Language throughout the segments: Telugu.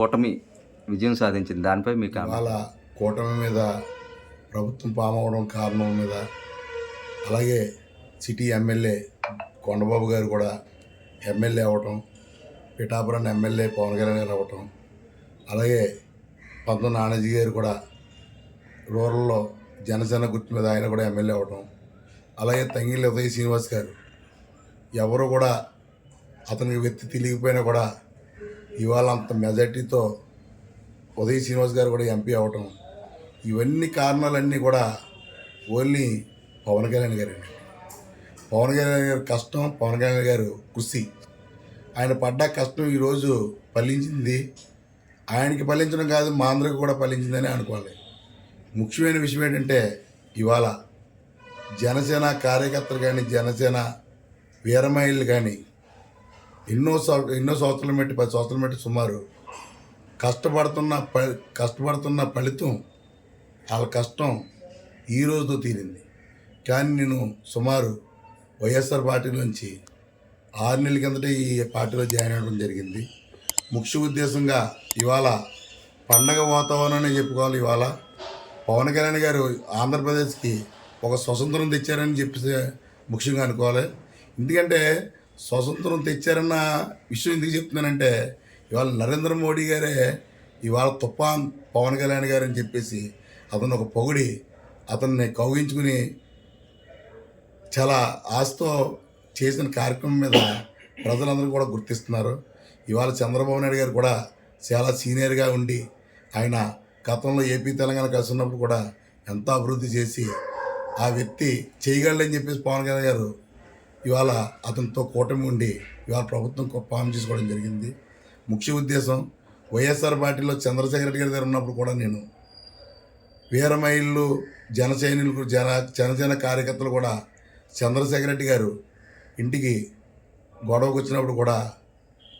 కూటమి విజయం సాధించింది. దానిపై మీ అలా కూటమి మీద ప్రభుత్వం పాము కారణం మీద అలాగే సిటీ ఎమ్మెల్యే కొండబాబు గారు కూడా ఎమ్మెల్యే అవ్వటం పిఠాపురం ఎమ్మెల్యే పవన్ కళ్యాణ్ గారు అవ్వటం అలాగే పంతొమ్మిది నానాజీ గారు కూడా రూరల్లో జనసేన గుర్తు మీద ఆయన కూడా ఎమ్మెల్యే అవ్వటం అలాగే తంగిళ్ళ ఉదయ్ శ్రీనివాస్ గారు. ఎవరు కూడా అతనికి వ్యక్తి తెలియకపోయినా కూడా ఇవాళ అంత మెజార్టీతో ఉదయ్ శ్రీనివాస్ గారు కూడా ఎంపీ అవటం ఇవన్నీ కారణాలన్నీ కూడా ఓన్లీ పవన్ కళ్యాణ్ గారండి పవన్ కళ్యాణ్ గారి కష్టం పవన్ కళ్యాణ్ గారు కృషి. ఆయన పడ్డ కష్టం ఈరోజు ఫలించింది. ఆయనకి ఫలించడం కాదు మా అందరికి కూడా ఫలించిందని అనుకోవాలి. ముఖ్యమైన విషయం ఏంటంటే ఇవాళ జనసేన కార్యకర్తలు కానీ జనసేన వీరమహిళలు కానీ ఎన్నో ఎన్నో సంవత్సరాలు పెట్టి పది సంవత్సరాలు పెట్టి సుమారు కష్టపడుతున్న ప కష్టపడుతున్న ఫలితం వాళ్ళ కష్టం ఈ రోజుతో తీరింది. కానీ నేను సుమారు వైఎస్ఆర్ పార్టీ నుంచి ఆరు నెలల కిందట ఈ పార్టీలో జాయిన్ అవ్వడం జరిగింది. ముఖ్య ఉద్దేశంగా ఇవాళ పండగ వాతావరణాన్ని చెప్పుకోవాలి ఇవాళ. పవన్ కళ్యాణ్ గారు ఆంధ్రప్రదేశ్కి ఒక స్వతంత్రం తెచ్చారని చెప్పి ముఖ్యంగా అనుకోవాలి. ఎందుకంటే స్వతంత్రం తెచ్చారన్న విషయం ఎందుకు చెప్తున్నానంటే ఇవాళ నరేంద్ర మోడీ గారే ఇవాళ తుఫాన్ పవన్ కళ్యాణ్ గారు అని చెప్పేసి అతను ఒక పొగిడి అతన్ని కౌగించుకుని చాలా ఆశతో చేసిన కార్యక్రమం మీద ప్రజలందరూ కూడా గుర్తిస్తున్నారు. ఇవాళ చంద్రబాబు నాయుడు గారు కూడా చాలా సీనియర్గా ఉండి ఆయన గతంలో ఏపీ తెలంగాణ కలిసి ఉన్నప్పుడు కూడా ఎంతో అభివృద్ధి చేసి ఆ వ్యక్తి చేయగలని చెప్పేసి పవన్ కళ్యాణ్ గారు ఇవాళ అతనితో కూటమి ఉండి ఇవాళ ప్రభుత్వం ఫామ్ చేసుకోవడం జరిగింది. ముఖ్య ఉద్దేశం వైఎస్ఆర్ పార్టీలో చంద్రశేఖర రెడ్డి గారి దగ్గర ఉన్నప్పుడు కూడా నేను వీరమహిళలు జనసైనికులు జన జనసేన కార్యకర్తలు కూడా చంద్రశేఖర రెడ్డి గారు ఇంటికి గొడవకు వచ్చినప్పుడు కూడా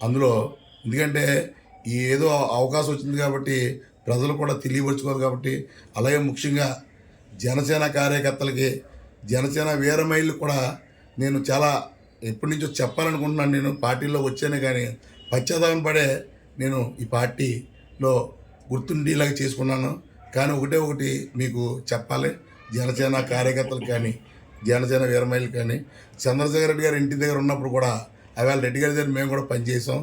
అందులో ఎందుకంటే ఈ ఏదో అవకాశం వచ్చింది కాబట్టి ప్రజలు కూడా తెలియపరుచుకోరు కాబట్టి అలాగే ముఖ్యంగా జనసేన కార్యకర్తలకి జనసేన వీరమహిళలు కూడా నేను చాలా ఎప్పటి నుంచో చెప్పాలనుకుంటున్నాను నేను పార్టీలో వచ్చానే కానీ పశ్చాత్తాపం పడే నేను ఈ పార్టీలో గుర్తుండేలాగా చేసుకున్నాను. కానీ ఒకటే ఒకటి మీకు చెప్పాలి. జనసేన కార్యకర్తలు కానీ జనసేన వీరమహిళలు కానీ చంద్రశేఖర రెడ్డి గారు ఇంటి దగ్గర ఉన్నప్పుడు కూడా అవేళ రెడ్డి గారి దగ్గర మేము కూడా పనిచేసాం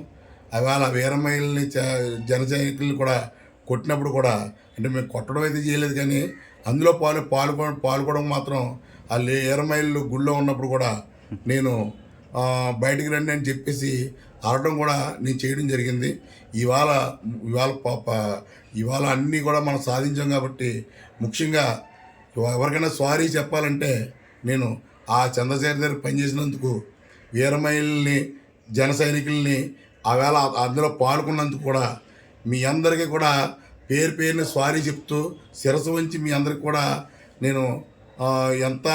అవేళ వీరమహిళని జనసైనికుల్ని కూడా కొట్టినప్పుడు కూడా అంటే మేము కొట్టడం అయితే చేయలేదు కానీ అందులో పాలు పాల్గొ పాల్గొనడం మాత్రం ఆ లే- గుళ్ళో ఉన్నప్పుడు కూడా నేను బయటికి రండి అని చెప్పేసి ఆడటం కూడా నేను చేయడం జరిగింది. ఇవాళ ఇవాళ పాప ఇవాళ అన్నీ కూడా మనం సాధించాం కాబట్టి ముఖ్యంగా ఎవరికైనా సారీ చెప్పాలంటే నేను ఆ చంద్రశేఖర్ దగ్గర పనిచేసినందుకు వీరమహిళల్ని జన సైనికుల్ని ఆవేళ అందులో పాల్గొన్నందుకు కూడా మీ అందరికీ కూడా పేరు పేరుని సారీ చెప్తూ శిరసు వంచి మీ అందరికి కూడా నేను ఎంత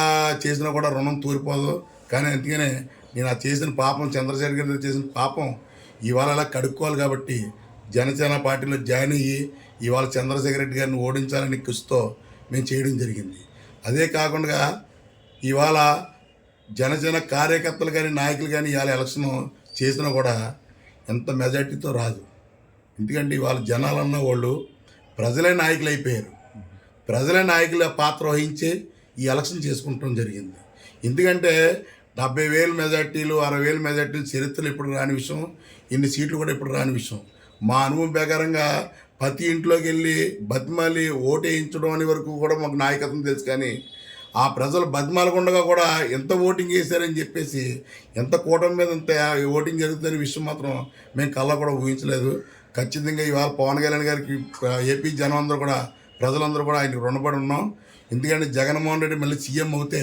చేసినా కూడా రుణం తూరిపోదు. కానీ అందుకనే నేను ఆ చేసిన పాపం చంద్రశేఖర్ గారి చేసిన పాపం ఇవాళ అలా కడుక్కోవాలి కాబట్టి జనసేన పార్టీలో జాయిన్ అయ్యి ఇవాళ చంద్రశేఖర రెడ్డి గారిని ఓడించాలని కృషితో మేము చేయడం జరిగింది. అదే కాకుండా ఇవాళ జనసేన కార్యకర్తలు కానీ నాయకులు కానీ ఇవాళ ఎలక్షన్ చేసినా కూడా ఎంత మెజార్టీతో రాదు. ఎందుకంటే ఇవాళ జనాలన్న వాళ్ళు ప్రజలే నాయకులు అయిపోయారు ప్రజలే నాయకుల పాత్ర వహించి ఈ ఎలక్షన్ చేసుకుంటాం జరిగింది. ఎందుకంటే డెబ్బై వేలు మెజార్టీలు అరవై వేలు మెజార్టీలు చరిత్రలు ఇప్పుడు రాని విషయం ఇన్ని సీట్లు కూడా ఇప్పుడు రాని విషయం. మా అనుభవం ప్రకారంగా ప్రతి ఇంట్లోకి వెళ్ళి బతిమాలి ఓటు వేయించడం అనే వరకు కూడా మాకు నాయకత్వం తెలుసు కానీ ఆ ప్రజలు బతిమాలకుండగా కూడా ఎంత ఓటింగ్ చేశారని చెప్పేసి ఎంత కూటమి మీద ఎంత ఓటింగ్ జరుగుతుందనే విషయం మాత్రం మేము కళ్ళ కూడా ఊహించలేదు. ఖచ్చితంగా ఇవాళ పవన్ కళ్యాణ్ గారికి ఏపీ జనం అందరూ కూడా ప్రజలందరూ కూడా ఆయనకు రుణపడి ఉన్నాం. ఎందుకంటే జగన్మోహన్ రెడ్డి మళ్ళీ సీఎం అవుతే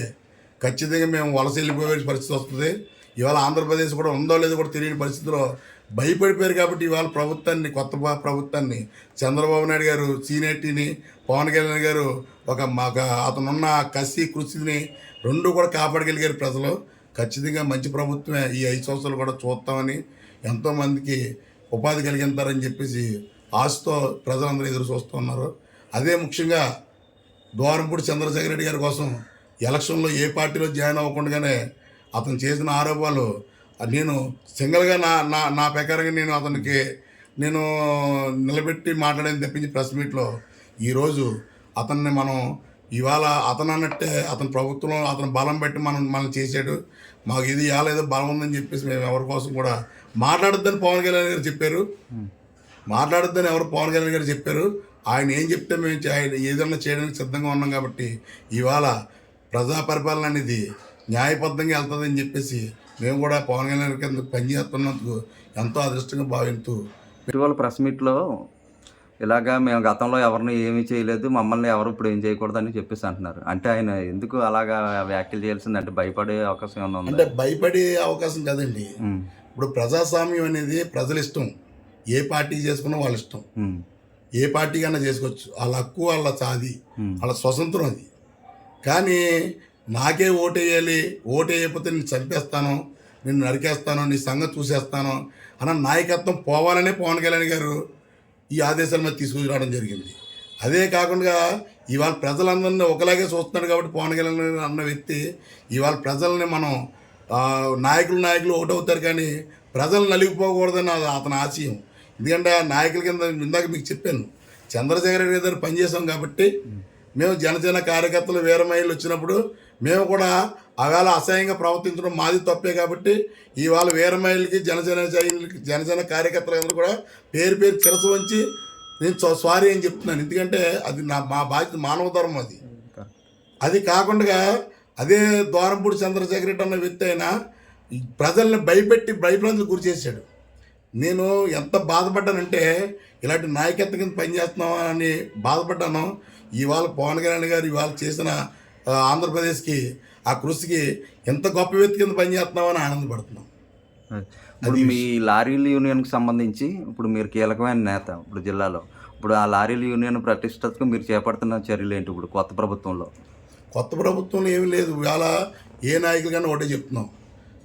ఖచ్చితంగా మేము వలస వెళ్ళిపోయే పరిస్థితి వస్తుంది. ఇవాళ ఆంధ్రప్రదేశ్ కూడా ఉందో లేదో కూడా తెలియని పరిస్థితిలో భయపడిపోయారు కాబట్టి ఇవాళ ప్రభుత్వాన్ని కొత్త ప్రభుత్వాన్ని చంద్రబాబు నాయుడు గారు సీనియర్టీని పవన్ కళ్యాణ్ గారు ఒక మాకు అతనున్న కసి కృషిని రెండు కూడా కాపాడగలిగారు ప్రజలు. ఖచ్చితంగా మంచి ప్రభుత్వమే ఈ ఐదు సంవత్సరాలు కూడా చూస్తామని ఎంతోమందికి ఉపాధి కలిగిస్తారని చెప్పేసి ఆశతో ప్రజలందరూ ఎదురు చూస్తున్నారు అదే ముఖ్యంగా దోరంపూడి చంద్రశేఖర రెడ్డి గారి కోసం ఎలక్షన్లో ఏ పార్టీలో జాయిన్ అవ్వకుండానే అతను చేసిన ఆరోపణలు నేను సింగిల్గా నా నా నా ప్రకారంగా నేను అతనికి నేను నిలబెట్టి మాట్లాడేది తప్పించి ప్రెస్ మీట్లో ఈరోజు అతన్ని మనం ఇవాళ అతను అన్నట్టే అతని ప్రభుత్వంలో అతను బలం పెట్టి మనం మనం చేసాడు మాకు ఇది ఏదో బలం ఉందని చెప్పేసి మేము ఎవరి కోసం కూడా మాట్లాడొద్దని పవన్ కళ్యాణ్ గారు చెప్పారు. మాట్లాడొద్దని ఎవరు పవన్ కళ్యాణ్ గారు చెప్పారు. ఆయన ఏం చెప్తే మేము ఆయన ఏదన్నా చేయడానికి సిద్ధంగా ఉన్నాం కాబట్టి ఇవాళ ప్రజా పరిపాలన అనేది న్యాయబద్ధంగా వెళ్తుందని చెప్పేసి మేము కూడా పవన్ కళ్యాణ్ కింద పనిచేస్తున్నందుకు ఎంతో అదృష్టంగా భావిస్తూ ఇటీవల ప్రెస్ మీట్లో ఇలాగా మేము గతంలో ఎవరిని ఏమీ చేయలేదు మమ్మల్ని ఎవరు ఇప్పుడు ఏం చేయకూడదని చెప్పేసి అంటున్నారు. అంటే ఆయన ఎందుకు అలాగా వ్యాఖ్యలు చేయాల్సింది? అంటే భయపడే అవకాశం ఏమైనా అంటే భయపడే అవకాశం కదండి. ఇప్పుడు ప్రజాస్వామ్యం అనేది ప్రజల ఇష్టం ఏ పార్టీ చేసుకున్నా వాళ్ళ ఇష్టం. ఏ పార్టీ కన్నా చేసుకోవచ్చు. వాళ్ళ హక్కు వాళ్ళ సాది ఉమ్, వాళ్ళ స్వతంత్రం అది. కానీ నాకే ఓటేయాలి ఓటేయకపోతే నేను చంపేస్తాను నిన్ను నరికేస్తాను నీ సంగతి చూసేస్తాను అన్న నాయకత్వం పోవాలనే పవన్ కళ్యాణ్ గారు ఈ ఆదేశాల మీద తీసుకురావడం జరిగింది. అదే కాకుండా ఇవాళ ప్రజలందరినీ ఒకలాగే చూస్తున్నాడు కాబట్టి పవన్ కళ్యాణ్ గారు అన్న వ్యక్తి ఇవాళ ప్రజల్ని మనం నాయకులు నాయకులు ఒకటవుతారు కానీ ప్రజలు నలిగిపోకూడదని అతని ఆశయం. ఎందుకంటే ఆ నాయకుల కింద ఇందాక మీకు చెప్పాను చంద్రశేఖర రెడ్డి గారు పనిచేసాం కాబట్టి మేము జనసేన కార్యకర్తలు వేరే వచ్చినప్పుడు మేము కూడా ఆవేళ అసహ్యంగా ప్రవర్తించడం మాది తప్పే కాబట్టి ఇవాళ వీరమహిళకి జనజన జనసేన సైనికులకి జనసేన కార్యకర్తలందరూ కూడా పేరు పేరు చిరస వంచి నేను సో- సారీ అని చెప్తున్నాను. ఎందుకంటే అది నా మా బాధ్యత మానవ ధర్మం అది. అది కాకుండా అదే ద్వారంపూడి చంద్రశేఖర రెడ్డి అన్న వ్యక్తి అయినా ఈ ప్రజల్ని భయపెట్టి భయభ్రాంతులు గురి చేశాడు. నేను ఎంత బాధపడ్డానంటే ఇలాంటి నాయకత్వం కింద పనిచేస్తున్నావా అని బాధపడ్డాను. ఇవాళ పవన్ కళ్యాణ్ గారు ఇవాళ చేసిన ఆంధ్రప్రదేశ్కి ఆ కృషికి ఎంత గొప్ప వ్యక్తి కింద పనిచేస్తున్నామని ఆనందపడుతున్నాం. ఇప్పుడు మీ లారీల యూనియన్కి సంబంధించి ఇప్పుడు మీరు కీలకమైన నేత ఇప్పుడు జిల్లాలో. ఇప్పుడు ఆ లారీల యూనియన్ ప్రతిష్టతకు మీరు చేపడుతున్న చర్యలు ఏంటి ఇప్పుడు కొత్త ప్రభుత్వంలో? కొత్త ప్రభుత్వంలో ఏమీ లేదు. ఇవాళ ఏ నాయకులు కానీ ఒకటే చెప్తున్నాం.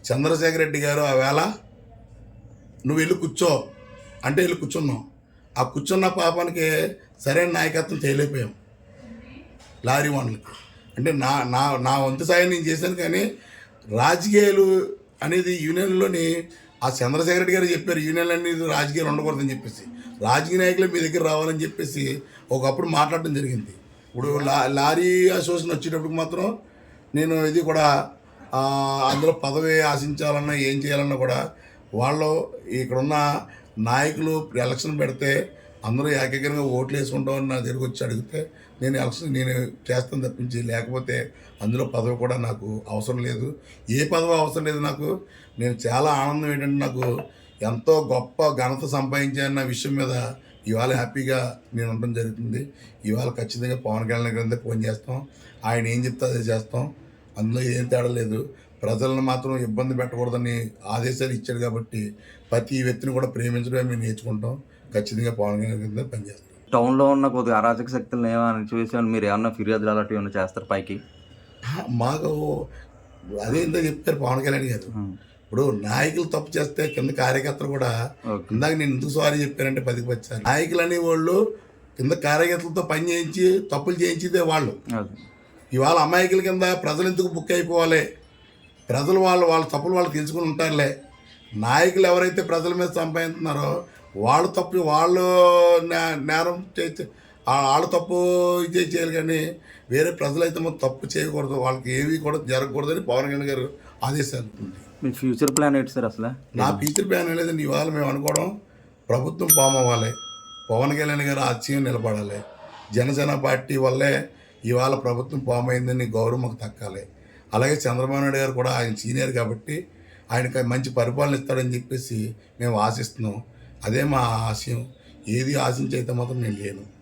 చంద్రశేఖర రెడ్డి గారు ఆ వేళ నువ్వు వెళ్ళి కూర్చో. అంటే వెళ్ళి కూర్చున్నాం. ఆ కూర్చున్న పాపానికి సరైన నాయకత్వం చేయలేకపోయాం లారీ వాళ్ళకి అంటే నా నా నా వంతు సాయం నేను చేశాను కానీ రాజకీయాలు అనేది యూనియన్లోని ఆ చంద్రశేఖర రెడ్డి గారు చెప్పారు యూనియన్ అనేది రాజకీయాలు ఉండకూడదని చెప్పేసి. రాజకీయ నాయకులు మీ దగ్గర రావాలని చెప్పేసి ఒకప్పుడు మాట్లాడడం జరిగింది. ఇప్పుడు లా లారీ అసోసియేషన్ వచ్చేటప్పుడు మాత్రం నేను ఇది కూడా అందులో పదవి ఆశించాలన్నా ఏం చేయాలన్నా కూడా వాళ్ళు ఇక్కడున్న నాయకులు ఎలక్షన్ పెడితే అందరూ ఏకగ్రంగా ఓట్లు వేసుకుంటామని నా దగ్గరికి వచ్చి అడిగితే నేను ఎలక్షన్ నేను చేస్తాను తప్పించి లేకపోతే అందులో పదవి కూడా నాకు అవసరం లేదు. ఏ పదవి అవసరం లేదు నాకు. నేను చాలా ఆనందం ఏంటంటే నాకు ఎంతో గొప్ప ఘనత సంపాదించానన్న విషయం మీద ఇవాళ హ్యాపీగా నేను ఉండడం జరుగుతుంది. ఇవాళ ఖచ్చితంగా పవన్ కళ్యాణ్ గారి ఫోన్ చేస్తాం. ఆయన ఏం చెప్తే అదే చేస్తాం. అందులో ఏం తేడా లేదు. ప్రజలను మాత్రం ఇబ్బంది పెట్టకూడదని ఆదేశాలు ఇచ్చాడు కాబట్టి ప్రతి వ్యక్తిని కూడా ప్రేమించడమే మేము నేర్చుకుంటాం. ఖచ్చితంగా పవన్ కళ్యాణ్ కింద పనిచేస్తాం. టౌన్లో ఉన్న కొద్దిగా అరాచక శక్తులను ఏమైనా చూసి మీరు ఏమన్నా ఫిర్యాదులు అలాంటివి ఏమైనా చేస్తారు పైకి? మాకు అదే ఇంత చెప్పారు పవన్ కళ్యాణ్ గారు. ఇప్పుడు నాయకులు తప్పు చేస్తే కింద కార్యకర్తలు కూడా ఇందాక నేను ఎందుకు సారీ చెప్పానంటే పదికి వచ్చాను నాయకులు అనేవాళ్ళు కింద కార్యకర్తలతో పని చేయించి తప్పులు చేయించేదే వాళ్ళు. ఇవాళ అమాయకుల కింద ప్రజలు ఎందుకు బుక్ అయిపోవాలి? ప్రజలు వాళ్ళు వాళ్ళ తప్పులు వాళ్ళు తెలుసుకుని ఉంటారులే. నాయకులు ఎవరైతే ప్రజల మీద సంపాదిస్తున్నారో వాళ్ళు తప్పు వాళ్ళు నే- నేరం చేసి వాళ్ళు తప్పు ఇది చేయాలి కానీ వేరే ప్రజలైతే మొత్తం తప్పు చేయకూడదు. వాళ్ళకి ఏవి కూడా జరగకూడదని పవన్ కళ్యాణ్ గారు ఆదేశాలు మీ ఫ్యూచర్ ప్లాన్ ఏంటి సార్ అసలు? నా ఫ్యూచర్ ప్లాన్ లేదండి. ఇవాళ మేము అనుకోవడం ప్రభుత్వం ఫామ్ అవ్వాలి పవన్ కళ్యాణ్ గారు ఆశయం నిలబడాలి. జనసేన పార్టీ వల్లే ఇవాళ ప్రభుత్వం ఫామ్ అయిందని గౌరవం మాకు తక్కాలి. అలాగే చంద్రబాబు నాయుడు గారు కూడా ఆయన సీనియర్ కాబట్టి ఆయనకి మంచి పరిపాలన ఇస్తాడని చెప్పేసి మేము ఆశిస్తున్నాం. అదే మా ఆశయం. ఏది ఆశించైతే మాత్రం నేను లేను.